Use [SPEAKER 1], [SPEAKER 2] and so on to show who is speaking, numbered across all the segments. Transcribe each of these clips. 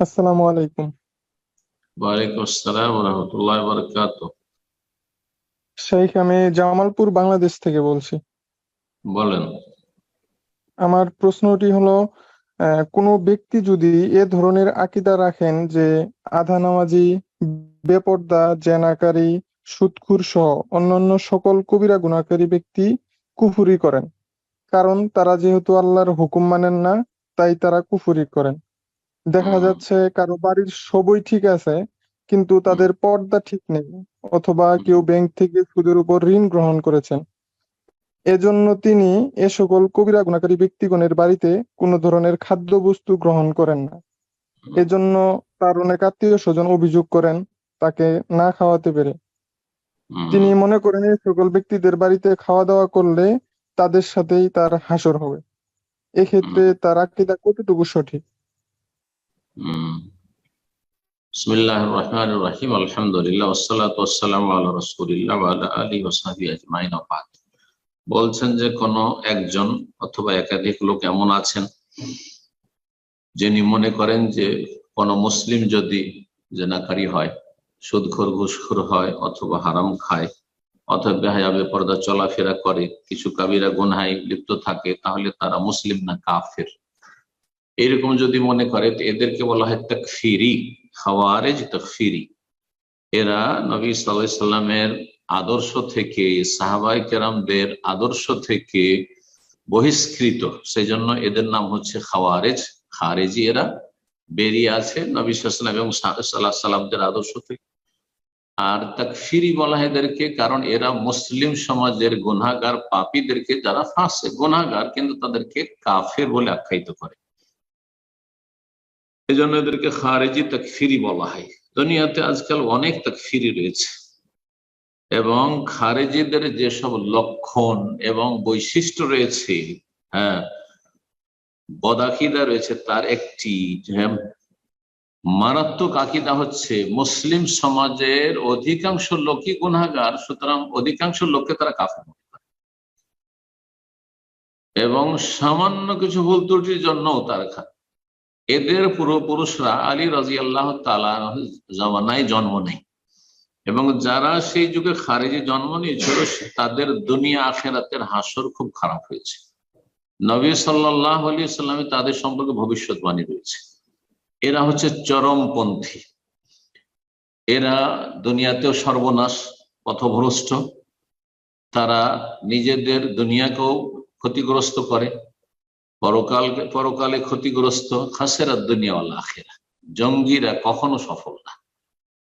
[SPEAKER 1] আসসালামু আলাইকুম।
[SPEAKER 2] ওয়ালাইকুম আসসালাম রহমতুল্লাহ বরকাত
[SPEAKER 1] শেখ আমি জামালপুর বাংলাদেশ থেকে বলছি।
[SPEAKER 2] বলেন।
[SPEAKER 1] আমার প্রশ্নটি হলো কোনো ব্যক্তি যদি এ ধরনের আকিদা রাখেন যে আধা নামাজি বেপর্দা জেনাকারী সুদখোর সহ অন্যান্য সকল কবিরা গুণাকারী ব্যক্তি কুফুরি করেন। কারণ তারা যেহেতু আল্লাহর হুকুম মানেন না তাই তারা কুফুরি করেন। দেখা
[SPEAKER 2] হুম।
[SPEAKER 1] যাচ্ছে কারও বাড়ির সবই ঠিক আছে কিন্তু তাদের পর্দা ঠিক নেই অথবা কেউ ব্যাংক থেকে সুদের উপর ঋণ গ্রহণ করেছেন। এজন্য তিনি এ সকল কবিরা গুনাহকারী ব্যক্তিগণের বাড়িতে কোনো ধরনের খাদ্যবস্তু গ্রহণ করেন না। এজন্য তার অনেক আত্মীয় স্বজন অভিযোগ করেন তাকে না খাওয়াতে পেরে।
[SPEAKER 2] হুম।
[SPEAKER 1] তিনি মনে করেন এই সকল ব্যক্তিদের বাড়িতে খাওয়া দাওয়া করলে তাদের সাথেই তার হাসর হবে। এক্ষেত্রে তার আকীদা কতটুকু সঠিক?
[SPEAKER 2] রহমানির আলহামদুলিল্লাহ বলছেন যে কোন একজন অথবা একাধিক লোক এমন আছেন যিনি মনে করেন যে কোন মুসলিম যদি জেনাকারী হয়, সুদখোর ঘুষখোর হয় অথবা হারাম খায়, অথবা বেহায়াবে পর্দা চলাফেরা করে, কিছু কাবিরা গুনহায় লিপ্ত থাকে, তাহলে তারা মুসলিম না, কাফের। এরকম যদি মনে করে এদেরকে বলা হয় তকফিরি, খাওয়ারেজ তকফিরি। এরা নবী সাল্লামের আদর্শ থেকে সাহাবাই কেরামদের আদর্শ থেকে বহিষ্কৃত। সেই জন্য এদের নাম হচ্ছে খাওয়ারেজ, খারেজি এরা বেরিয়ে আছে নবী সাল্লাম এবং সাল্লাহ সাল্লামদের আদর্শ থেকে। আর তাকফিরি বলা হয় এদেরকে কারণ এরা মুসলিম সমাজের গুনাগার পাপীদেরকে যারা ফাঁসে গুনাগার কিন্তু তাদেরকে কাফের বলে আখ্যায়িত করে। এই জন্য এদেরকে খারেজি তাকফিরি বলা হয়। দুনিয়াতে আজকাল অনেক তাকফিরি রয়েছে। এবং খারেজিদের যেসব লক্ষণ এবং বৈশিষ্ট্য রয়েছে হ্যাঁ বদাকিদা রয়েছে তার একটি মারাত্মক আকিদা হচ্ছে মুসলিম সমাজের অধিকাংশ লোকই গুনাগার সুতরাং অধিকাংশ লোককে তারা কাফের এবং সামান্য কিছু ভুল ত্রুটির জন্যও তারা এদের পূর্বপুরুষরা আলী রাজি আল্লাহ জমানায় জন্ম নেই। এবং যারা সেই যুগে খারেজি জন্ম নিয়েছিল, তাদের দুনিয়া আখেরাতের হাসর খুব খারাপ হয়েছে। নবী সাল্লাহ আলী সাল্লামে তাদের সম্পর্কে ভবিষ্যৎবাণী রয়েছে এরা হচ্ছে চরমপন্থী। এরা দুনিয়াতেও সর্বনাশ, পথভ্রষ্ট। তারা নিজেদের দুনিয়াকেও ক্ষতিগ্রস্ত করে। পরকাল পরকালে ক্ষতিগ্রস্ত খাসেরা দুনিয়াওয়ালা আখেরা জঙ্গিরা কখনো সফল না।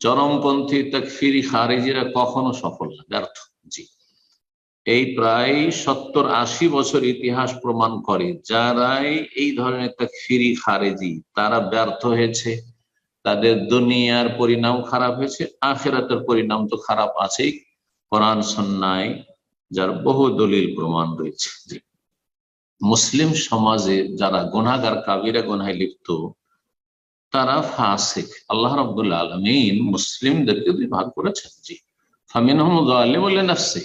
[SPEAKER 2] চরমপন্থী তাকফিরি খারেজিরা কখনো সফল না। ব্যর্থ। জি। এই প্রায় সত্তর আশি বছর ইতিহাস প্রমাণ করে যারাই এই ধরনের তাকফিরি খারেজি, তারা ব্যর্থ হয়েছে। তাদের দুনিয়ার পরিণাম খারাপ হয়েছে, আখেরাতের পরিণাম তো খারাপ আছেই। কোরআন সন্ন্যায় যার বহু দলিল প্রমাণ রয়েছে। জি। মুসলিম সমাজে যারা গুনাগার কাবিরা গুনায় লিপ্ত, তারা ফাসিক। আল্লাহ রব্দুল্লা আলমিন মুসলিমদেরকে দুই ভাগ করেছেন। জি। ফামিন বললেন নাফসি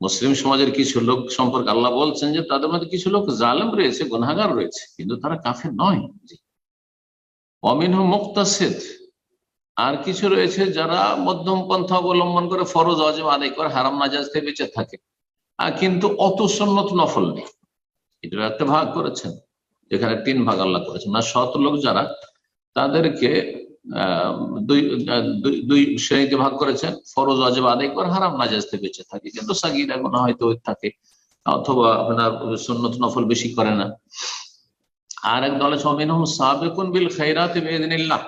[SPEAKER 2] মুসলিম সমাজের কিছু লোক সম্পর্কে আল্লাহ বলছেন যে, তাদের মধ্যে কিছু লোক জালেম রয়েছে গুনাগার রয়েছে, কিন্তু তারা কাফের নয়। অমিন মুক্তাসেদ। আর কিছু রয়েছে যারা মধ্যম পন্থা অবলম্বন করে ফরজ অজেব আদায় করে হারাম নাজাজ থেকে বেঁচে থাকে। কিন্তু অত সন্নত নফল নেই। এটা একটা ভাগ করেছেন, যেখানে তিন ভাগ আল্লাহ করেছেন। না সৎ লোক যারা, তাদেরকে দুই দুই- শ্রেণীতে ভাগ করেছেন। ফরজ অজেব আদায় করে হারাম নাজাজ থেকে বেঁচে থাকে। কিন্তু সাগিরা গোনা হয়তো থাকে, অথবা আপনার সন্নত নফল বেশি করে না। আর এক দল অমিনহম সাবেকুন বিল খাইরাত বেদিনিল্লাহ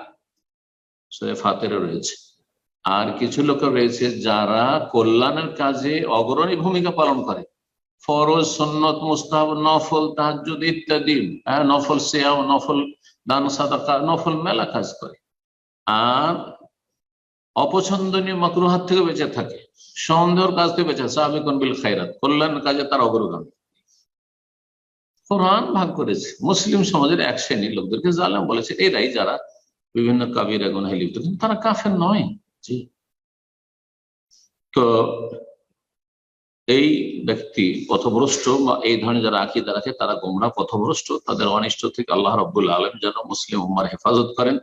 [SPEAKER 2] ফাতিরে রয়েছে। আর কিছু লোক রয়েছে যারা কল্যাণের কাজে অগ্রণী ভূমিকা পালন করে। ফরজ সন্নত মুস্তাহাব নফল তাহাজ্জুদ ইত্যাদি হ্যাঁ, নফল সিয়াম নফল দান সাদাকা নফল মেলা কাজ করে। আর অপছন্দনীয় মাকরুহাত থেকে বেঁচে থাকে সন্দেহর কাজ থেকে বেঁচে সাবেকুন বিল খাইরাত কল্যাণের কাজে তার অগ্রগামী। কোরআন ভাগ করেছে মুসলিম সমাজের এক শ্রেণির লোকদেরকে জালেম বলেছে এরাই যারা বিভিন্ন কাবির গুনাহে লিপ্ত কিন্তু তারা কাফের নয়। জি। তো এই ব্যক্তি পথভ্রষ্ট বা এই ধরনের যারা আকিদা রাখে, তারা গোমরা পথভ্রষ্ট। তাদের অনিষ্ট থেকে আল্লাহ রব্বুল আলম যেন মুসলিম উম্মার হেফাজত করেন,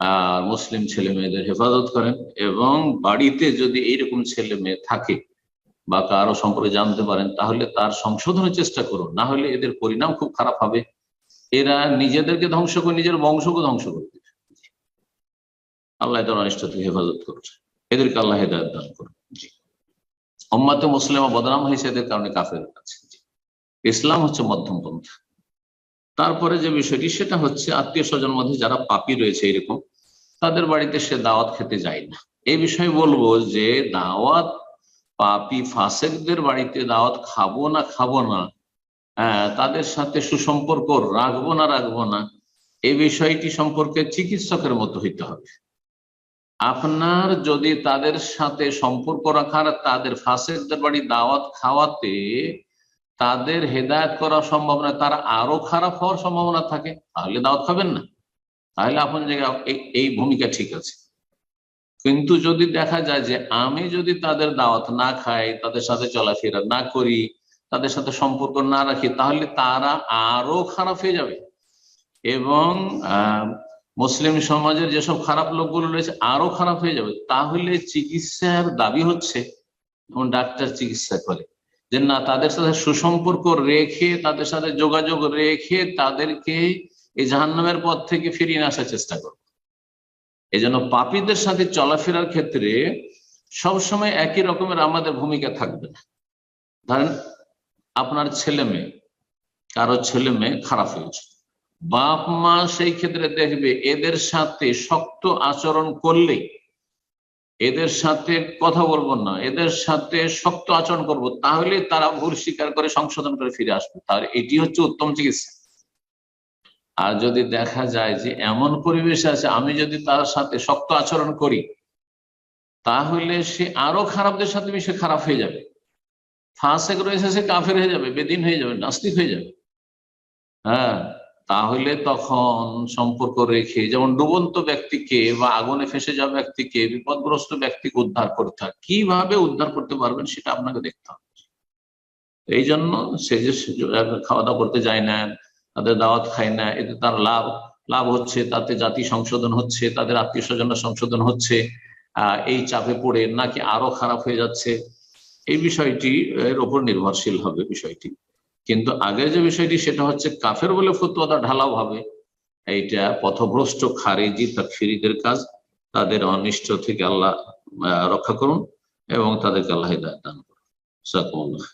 [SPEAKER 2] আর মুসলিম ছেলে মেয়েদের হেফাজত করেন এবং বাড়িতে যদি এইরকম ছেলে মেয়ে থাকে বা কারও সম্পর্কে জানতে পারেন, তাহলে তার সংশোধনের চেষ্টা করুন। না হলে এদের পরিণাম খুব খারাপ হবে। এরা নিজেদেরকে ধ্বংস করে, নিজের বংশকে ধ্বংস করে দেবে আল্লাহ এদের অনিষ্ট থেকে হেফাজত করছে। এদেরকে আল্লাহ হেদায়ত দান করুন। জি। উম্মাতে মুসলিমা বদনাম হয়েছে এদের কারণে কাফের কাছে ইসলাম হচ্ছে মধ্যম পন্থা। তারপরে যে বিষয়টি, সেটা হচ্ছে আত্মীয় স্বজন মধ্যে যারা পাপি রয়েছে এরকম, তাদের বাড়িতে সে দাওয়াত খেতে যায় না। এই বিষয়ে বলব যে দাওয়াত পাপি ফাসেকদের বাড়িতে দাওয়াত খাব না খাব না হ্যাঁ তাদের সাথে সুসম্পর্ক রাখব না রাখব না এই বিষয়টি সম্পর্কে চিকিৎসকের মতো হইতে হবে। আপনার যদি তাদের সাথে সম্পর্ক রাখার, তাদের ফাসেকদের বাড়ি দাওয়াত খাওয়াতে তাদের হেদায়ত করা সম্ভব না তারা আরও খারাপ হওয়ার সম্ভাবনা থাকে, তাহলে দাওয়াত খাবেন না। তাহলে আপনার জায়গায় এই- ভূমিকা ঠিক আছে। কিন্তু যদি দেখা যায় যে আমি যদি তাদের দাওয়াত না খাই, তাদের সাথে চলাফেরা না করি, তাদের সাথে সম্পর্ক না রাখি, তাহলে তারা আরও খারাপ হয়ে যাবে। এবং মুসলিম সমাজের যেসব খারাপ লোকগুলো রয়েছে আরও খারাপ হয়ে যাবে। তাহলে চিকিৎসার দাবি হচ্ছে যেমন ডাক্তার চিকিৎসা করে। যে না, তাদের সাথে সুসম্পর্ক রেখে, তাদের সাথে যোগাযোগ রেখে তাদেরকে এই জাহান্নামের পথ থেকে ফিরিয়ে আসার চেষ্টা করবে। এই জন্য পাপীদের সাথে চলাফেরার ক্ষেত্রে সবসময় একই রকমের আমাদের ভূমিকা থাকবে না। ধরেন, আপনার ছেলে মেয়ে, কারও ছেলে মেয়ে খারাপ হয়েছে। বাপ মা সেই ক্ষেত্রে দেখবে এদের সাথে শক্ত আচরণ করলে এদের সাথে কথা বলব না, এদের সাথে শক্ত আচরণ করব, তাহলে তারা ভুল স্বীকার করে সংশোধন করে ফিরে আসবে। তাহলে এটি হচ্ছে উত্তম চিকিৎসা। আর যদি দেখা যায় যে এমন পরিবেশ আছে, আমি যদি তার সাথে শক্ত আচরণ করি, তাহলে সে আরও খারাপদের সাথে মিশে খারাপ হয়ে যাবে। ফাঁসেক রয়েছে সে কাফের হয়ে যাবে, বেদিন হয়ে যাবে, নাস্তিক হয়ে যাবে। হ্যাঁ তাহলে তখন সম্পর্ক রেখে, যেমন ডুবন্ত ব্যক্তিকে বা আগুনে ফেসে যাওয়া ব্যক্তিকে, বিপদগ্রস্ত ব্যক্তিকে উদ্ধার করতে হয়। কীভাবে উদ্ধার করতে পারবেন সেটা আপনাকে দেখতে হবে। এই জন্য সে যে খাওয়া দাওয়া করতে যায় না, তাদের দাওয়াত খায় না, এতে তার লাভ লাভ হচ্ছে, তাতে জাতি সংশোধন হচ্ছে, তাদের আত্মীয় স্বজনরা সংশোধন হচ্ছে এই চাপে পড়ে নাকি আরও খারাপ হয়ে যাচ্ছে। এই বিষয়টি এর উপর নির্ভরশীল হবে বিষয়টি। কিন্তু আগের যে বিষয়টি সেটা হচ্ছে কাফের বলে ফতুয়াটা ঢালাও হবে। এইটা পথভ্রষ্ট খারেজি, তাকফিরিদের কাজ। তাদের অনিষ্ট থেকে আল্লাহ রক্ষা করুন এবং তাদেরকে আল্লাহ দান করুন। জাযাকুমুল্লাহ